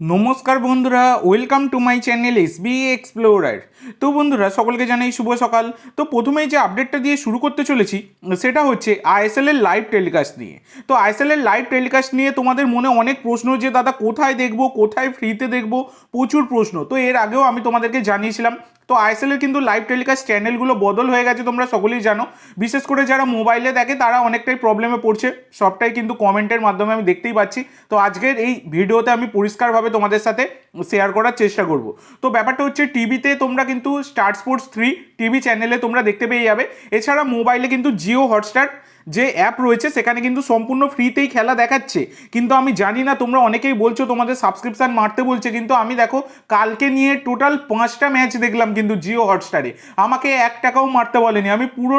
নমস্কার বন্ধুরা welcome to my channel S B explorer তো বন্ধুরা, সকলকে জানাই শুভ সকাল। তো প্রথমেই যে আপডেটটা দিয়ে শুরু করতে চলেছি, সেটা হচ্ছে আইএসএল এর লাইভ টেলিকাস্ট নিয়ে। তো আইএসএল এর লাইভ টেলিকাস্ট নিয়ে তোমাদের মনে অনেক প্রশ্ন যে, দাদা, কোথায় দেখব? কোথায় ফ্রিতে দেখব? প্রচুর প্রশ্ন। তো এর আগেও আমি তোমাদেরকে জানিয়েছিলাম তো আইএসএল এর কিন্তু লাইভ টেলিকাস্ট চ্যানেলগুলো বদল হয়ে গেছে, তোমরা সকলেই জানো। বিশেষ করে যারা মোবাইলে দেখে, তারা অনেকটাই প্রবলেমে পড়ছে। সবটাই কিন্তু কমেন্টের মাধ্যমে আমি দেখতেই পাচ্ছি। তো আজকের এই ভিডিওতে আমি পরিষ্কারভাবে তোমাদের সাথে শেয়ার করার চেষ্টা করব। তো ব্যাপারটা হচ্ছে, টিভিতে তোমরা কিন্তু স্টার স্পোর্টস থ্রি টিভি চ্যানেলে তোমরা দেখতে পেয়ে যাবে। এছাড়া মোবাইলে কিন্তু জিও হটস্টার যে অ্যাপ রয়েছে, সেখানে কিন্তু সম্পূর্ণ ফ্রিতেই খেলা দেখাচ্ছে। কিন্তু আমি জানি না, তোমরা অনেকেই বলছো, তোমাদের সাবস্ক্রিপশন মারতে বলছে। কিন্তু আমি দেখো, কালকে নিয়ে টোটাল পাঁচটা ম্যাচ দেখলাম কিন্তু জিও হটস্টারে। আমাকে এক টাকাও মারতে বলেনি। আমি পুরো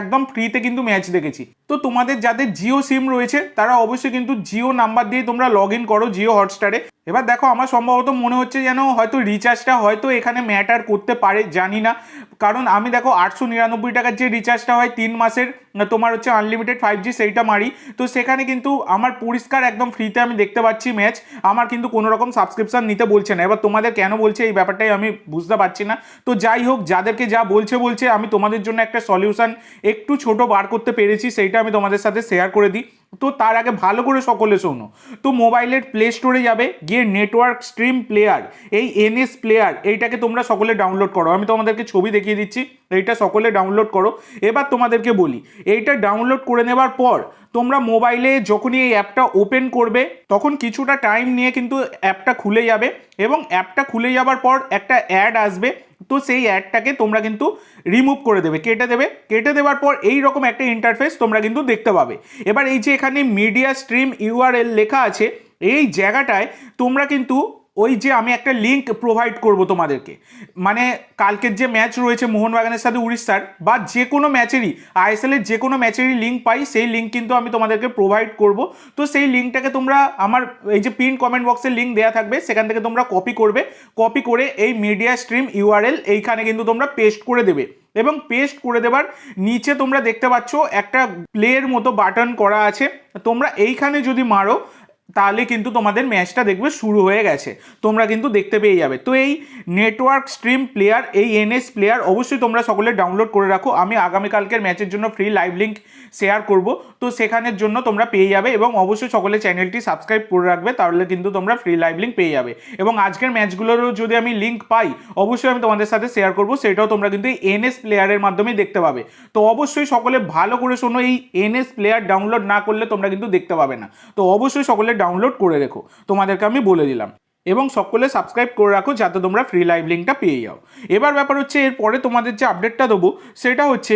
একদম ফ্রিতে কিন্তু ম্যাচ দেখেছি। তো তোমাদের যাদের জিও সিম রয়েছে, তারা অবশ্যই কিন্তু জিও নাম্বার দিয়ে তোমরা লগ ইন করো জিও হটস্টারে। এবার দেখো, আমার সম্ভবত মনে হচ্ছে যেন হয়তো রিচার্জটা হয়তো এখানে ম্যাটার করতে পারে, জানি না। কারণ আমি দেখো, আটশো নিরানব্বই টাকার যে রিচার্জটা হয় তিন মাসের তোমার হচ্ছে আনলিমিটেড ফাইভ জি সেইটা মারি। তো সেখানে কিন্তু আমার পরিষ্কার একদম ফ্রিতে আমি দেখতে পাচ্ছি ম্যাচ আমার কিন্তু কোনো রকম সাবস্ক্রিপশন নিতে বলছে না। এবার তোমাদের কেন বলছে, এই ব্যাপারটাই আমি বুঝতে পারছি না। তো যাই হোক, যাদেরকে যা বলছে বলছে। আমি তোমাদের জন্য একটা সলিউশন একটু ছোট বার করতে পেরেছি, সেইটা আমি তোমাদের সাথে শেয়ার করে দিই। তো তার আগে ভালো করে সকলে শোনো। তো মোবাইলের প্লে স্টোরে যাবে, গিয়ে নেটওয়ার্ক স্ট্রিম প্লেয়ার এই এনএস প্লেয়ার এইটাকে তোমরা সকলে ডাউনলোড করো। আমি তোমাদেরকে ছবি দেখিয়ে দিচ্ছি, এইটা সকলে ডাউনলোড করো। এবার তোমাদেরকে বলি, এইটা ডাউনলোড করে নেবার পর তোমরা মোবাইলে যখনই এই অ্যাপটা ওপেন করবে, তখন কিছুটা টাইম নিয়ে কিন্তু অ্যাপটা খুলে যাবে এবং অ্যাপটা খুলে যাবার পর একটা অ্যাড আসবে। তো সেই অ্যাডটাকে তোমরা কিন্তু রিমুভ করে দেবে। কেটে দেবে। কেটে দেওয়ার পর এই রকম একটা ইন্টারফেস তোমরা কিন্তু দেখতে পাবে। এবার এই যে এখানে মিডিয়া স্ট্রিম ইউআরএল লেখা আছে, এই জায়গাটায় তোমরা কিন্তু ওই যে আমি একটা লিঙ্ক প্রোভাইড করব তোমাদেরকে। মানে কালকের যে ম্যাচ রয়েছে মোহনবাগানের সাথে উড়িষ্যার, বা যে কোনো ম্যাচেরই আইএসএল এর যে কোনো ম্যাচেরই লিঙ্ক পাই, সেই লিঙ্ক কিন্তু আমি তোমাদেরকে প্রোভাইড করব। তো সেই লিঙ্কটাকে তোমরা আমার এই যে পিন কমেন্ট বক্সের লিঙ্ক দেওয়া থাকবে, সেখান থেকে তোমরা কপি করবে। কপি করে এই মিডিয়া স্ট্রিম ইউআরএল এইখানে কিন্তু তোমরা পেস্ট করে দেবে। এবং পেস্ট করে দেবার নিচে তোমরা দেখতে পাচ্ছ একটা প্লেয়ের মতো বাটন করা আছে। তোমরা এইখানে যদি মারো তাহলে কিন্তু তোমাদের ম্যাচটা দেখবে শুরু হয়ে গেছে। তোমরা কিন্তু দেখতে পেয়ে যাবে। তো এই নেটওয়ার্ক স্ট্রিম প্লেয়ার এই এনএস প্লেয়ার অবশ্যই তোমরা সকলে ডাউনলোড করে রাখো। আমি আগামীকালকের ম্যাচের জন্য ফ্রি লাইভ লিঙ্ক শেয়ার করব। তো সেখানের জন্য তোমরা পেয়ে যাবে এবং অবশ্যই সকলে চ্যানেলটি সাবস্ক্রাইব করে রাখবে, তাহলে কিন্তু তোমরা ফ্রি লাইভ লিঙ্ক পেয়ে যাবে। এবং আজকের ম্যাচগুলোরও যদি আমি লিঙ্ক পাই, অবশ্যই আমি তোমাদের সাথে শেয়ার করব। সেটাও তোমরা কিন্তু এই এনএস প্লেয়ারের মাধ্যমেই দেখতে পাবে। তো অবশ্যই সকলে ভালো করে শোনো, এই এনএস প্লেয়ার ডাউনলোড না করলে তোমরা কিন্তু দেখতে পাবে না। তো অবশ্যই সকলে ডাউনলোড করে রেখো। তোমাদেরকে আমি বলে দিলাম। এবং সকলে সাবস্ক্রাইব করে রাখো যাতে তোমরা ফ্রি লাইভ লিঙ্কটা পেয়ে যাও। এবার ব্যাপার হচ্ছে, এরপরে তোমাদের যে আপডেটটা দেবো, সেটা হচ্ছে,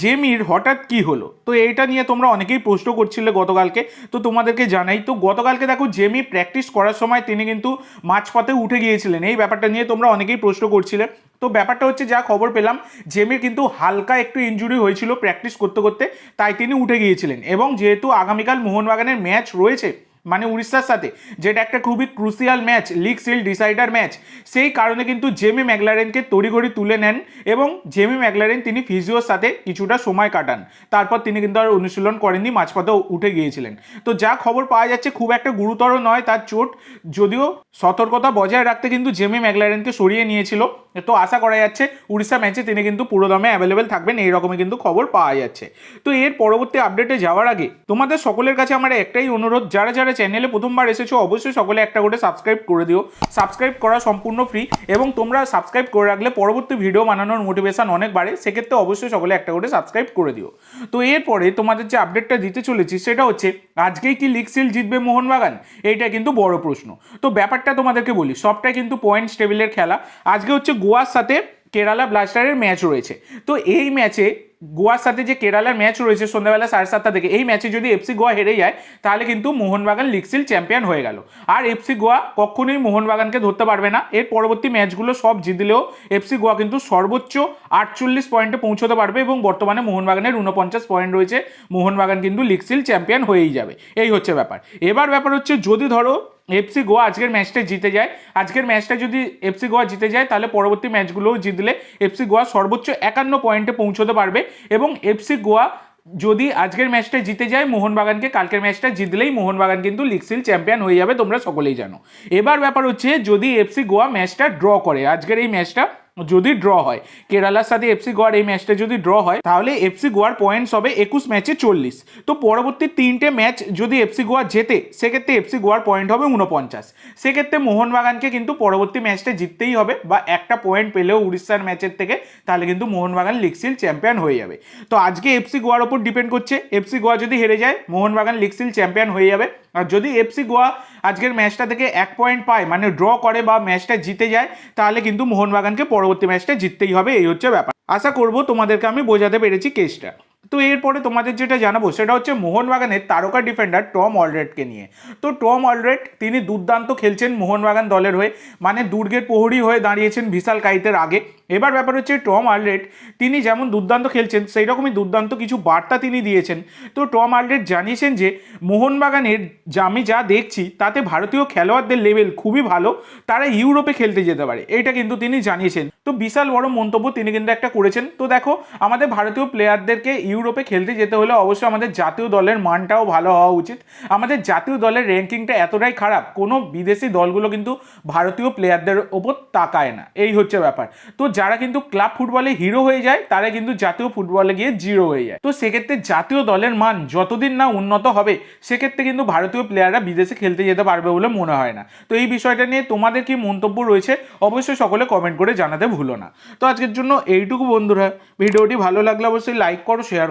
জেমির হঠাৎ কি হলো? তো এইটা নিয়ে তোমরা অনেকেই প্রশ্ন করছিলে গতকালকে। তো তোমাদেরকে জানাই, তো গতকালকে দেখো, জেমি প্র্যাকটিস করার সময় তিনি কিন্তু মাঝপথে উঠে গিয়েছিলেন। এই ব্যাপারটা নিয়ে তোমরা অনেকেই প্রশ্ন করছিলে। তো ব্যাপারটা হচ্ছে, যা খবর পেলাম, জেমির কিন্তু হালকা একটু ইঞ্জুরি হয়েছিল প্র্যাকটিস করতে করতে, তাই তিনি উঠে গিয়েছিলেন। এবং যেহেতু আগামীকাল মোহনবাগানের ম্যাচ রয়েছে মানে উড়িষ্যার সাথে, যেটা একটা খুবই crucial match league seal decider match সেই কারণে কিন্তু জেমি ম্যাকলারেনকে তড়িঘড়ি তুলে নেন এবং জেমি ম্যাগলারেন তিনি ফিজিওর সাথে কিছুটা সময় কাটান। তারপর তিনি কিন্তু আর অনুশীলন করেননি মাঝপথে উঠে গিয়েছিলেন। তো যা খবর পাওয়া যাচ্ছে খুব একটা গুরুতর নয় তার চোট, যদিও সতর্কতা বজায় রাখতে কিন্তু জেমি ম্যাকলারেনকে সরিয়ে নিয়েছিল। তো আশা করা যাচ্ছে উড়িষ্যা ম্যাচে তিনি কিন্তু পুরো দমে অ্যাভেলেবেল থাকবেন এইরকমই কিন্তু খবর পাওয়া যাচ্ছে। তো এর পরবর্তী আপডেটে যাওয়ার আগে, তোমাদের সকলের কাছে আমার একটাই অনুরোধ, যারা যারা চ্যানেলে প্রথমবার এসেছ, অবশ্যই সকলে একটা করে সাবস্ক্রাইব করে দিও। সাবস্ক্রাইব করা সম্পূর্ণ ফ্রি এবং তোমরা সাবস্ক্রাইব করে রাখলে পরবর্তী ভিডিও বানানোর মোটিভেশন অনেক বাড়ে, সেক্ষেত্রে অবশ্যই সকলে একটা করে সাবস্ক্রাইব করে দিও। তো এরপরে তোমাদের যে আপডেটটা দিতে চলেছি, সেটা হচ্ছে আজকেই কি লিগ সিল জিতবে মোহনবাগান? এইটা কিন্তু বড় প্রশ্ন। তো ব্যাপারটা তোমাদেরকে বলি, সবটাই কিন্তু পয়েন্টস টেবিলের খেলা। আজকে হচ্ছে গোয়ার সাথে কেরালা ব্লাস্টারের ম্যাচ রয়েছে। তো এই ম্যাচে গোয়ার সাথে যে কেরালার ম্যাচ রয়েছে সন্ধ্যাবেলা সাড়ে সাতটা থেকে, এই ম্যাচে যদি এফসি গোয়া হেরে যায়, তাহলে কিন্তু মোহনবাগান লিগসিল চ্যাম্পিয়ন হয়ে গেল। আর এফসি গোয়া কখনোই মোহনবাগানকে ধরতে পারবে না। এর পরবর্তী ম্যাচগুলো সব জিতলেও এফসি গোয়া কিন্তু সর্বোচ্চ আটচল্লিশ পয়েন্টে পৌঁছতে পারবে এবং বর্তমানে মোহনবাগানের উনপঞ্চাশ পয়েন্ট রয়েছে। মোহনবাগান কিন্তু লিগসিল চ্যাম্পিয়ন হয়েই যাবে। এই হচ্ছে ব্যাপার। এবার ব্যাপার হচ্ছে যদি ধরো এফসি গোয়া আজকের ম্যাচটা জিতে যায়। আজকের ম্যাচটা যদি এফসি গোয়া জিতে যায়, তাহলে পরবর্তী ম্যাচগুলোও জিতলে এফসি গোয়া সর্বোচ্চ একান্ন পয়েন্টে পৌঁছতে পারবে এবং এফসি গোয়া যদি আজকের ম্যাচটা জিতে যায়, মোহনবাগানকে কালকের ম্যাচটা জিতলেই মোহনবাগান কিন্তু লিগসিল চ্যাম্পিয়ন হয়ে যাবে, তোমরা সকলেই জানো। এবার ব্যাপার হচ্ছে, যদি এফসি গোয়া ম্যাচটা ড্র করে, আজকের এই ম্যাচটা যদি ড্র হয়। কেরালার সাথে এফসি গোয়ার এই ম্যাচটা যদি ড্র হয়, তাহলে এফসি গোয়ার পয়েন্টস হবে একুশ ম্যাচে চল্লিশ। তো পরবর্তী তিনটে ম্যাচ যদি এফসি গোয়া জেতে, সেক্ষেত্রে এফসি গোয়ার পয়েন্ট হবে উনপঞ্চাশ সেক্ষেত্রে মোহনবাগানকে কিন্তু পরবর্তী ম্যাচটা জিততেই হবে বা একটা পয়েন্ট পেলেও উড়িষ্যার ম্যাচের থেকে, তাহলে কিন্তু মোহনবাগান লিগসিল চ্যাম্পিয়ন হয়ে যাবে। তো আজকে এফসি গোয়ার ওপর ডিপেন্ড করছে। এফসি গোয়া যদি হেরে যায়, মোহনবাগান লিগসিল চ্যাম্পিয়ন হয়ে যাবে। আর যদি এফসি গোয়া আজকের ম্যাচটা থেকে এক পয়েন্ট পায় মানে ড্র করে বা ম্যাচটা জিতে যায়, তাহলে কিন্তু মোহনবাগানকে পরবর্তী ম্যাচটা জিততেই হবে, এই হচ্ছে ব্যাপার। আশা করব তোমাদেরকে আমি বোঝাতে পেরেছি কেসটা তো এরপরে তোমাদের যেটা জানাব, সেটা হচ্ছে মোহনবাগানের তারকা ডিফেন্ডার টম অলরেডকে নিয়ে। তো টম অলরেড, তিনি দুর্দান্ত খেলছেন মোহনবাগান দলের হয়ে মানে দুর্গের প্রহরী হয়ে দাঁড়িয়েছেন বিশাল কাইতের আগে। এবার ব্যাপার হচ্ছে টম আলরেড তিনি যেমন দুর্দান্ত খেলছেন সেই রকমই দুর্দান্ত কিছু বার্তা তিনি দিয়েছেন। তো টম আলরেড জানিয়েছেন যে, মোহনবাগানের আমি যা দেখছি, তাতে ভারতীয় খেলোয়াড়দের লেভেল খুবই ভালো, তারা ইউরোপে খেলতে যেতে পারে, এটা কিন্তু তিনি জানিয়েছেন। তো বিশাল বড় মন্তব্য তিনি কিন্তু একটা করেছেন। তো দেখো, আমাদের ভারতীয় প্লেয়ারদেরকে ইউরোপে খেলতে যেতে হলে অবশ্যই আমাদের জাতীয় দলের মানটাও ভালো হওয়া উচিত। আমাদের জাতীয় দলের র্যাঙ্কিংটা এতটাই খারাপ, কোনো বিদেশি দলগুলো কিন্তু ভারতীয় প্লেয়ারদের ওপর তাকায় না। এই হচ্ছে ব্যাপার। তো যারা কিন্তু ক্লাব ফুটবলে হিরো হয়ে যায়, তারা কিন্তু জাতীয় ফুটবলে গিয়ে জিরো হয়ে যায়। তো সেক্ষেত্রে জাতীয় দলের মান যতদিন না উন্নত হবে, সেক্ষেত্রে কিন্তু ভারতীয় প্লেয়াররা বিদেশে খেলতে যেতে পারবে বলে মনে হয় না। তো এই বিষয়টা নিয়ে তোমাদের কি মন্তব্য রয়েছে, অবশ্যই সকলে কমেন্ট করে জানাতে ভুলো না। তো আজকের জন্য এইটুকু বন্ধুরা। ভিডিওটি ভালো লাগলে অবশ্যই লাইক করো শেয়ার